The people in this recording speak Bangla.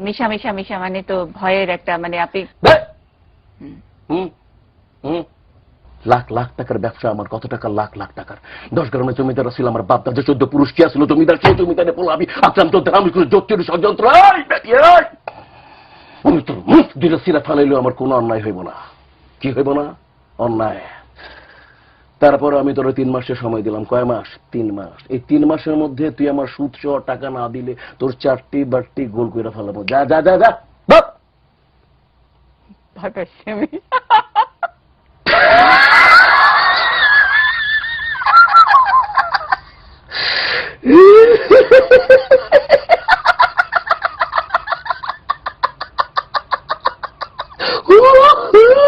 মিশা মিশা মিশা মানে তো ভয়ের একটা মানে আপনি লাখ লাখ টাকার ব্যবসা আমার কত টাকা? লাখ লাখ টাকার। দশ গ্রামের জমিদার ছিল আমার বাপ দাদা চোদ্দ পুরুষ কি আসলো জমিদার সেই জমিদারে পোলাবি আক্রান্ত আমি করে জোচ্চুরি ষড়যন্ত্র! আমি তোর মুখ দিলে সিরা ফালাইলেও আমার কোনো অন্যায় হইব না। কি হইব না? অন্যায়। তারপর আমি তোর তিন মাসের সময় দিলাম। কয় মাস? তিন মাস। এই তিন মাসের মধ্যে তুই আমার সুদ সহ টাকা না দিলে তোর চারটি বাড়তি গোল করে ফেলাবো। যা যা যা যা। ভয় পাচ্ছি আমি।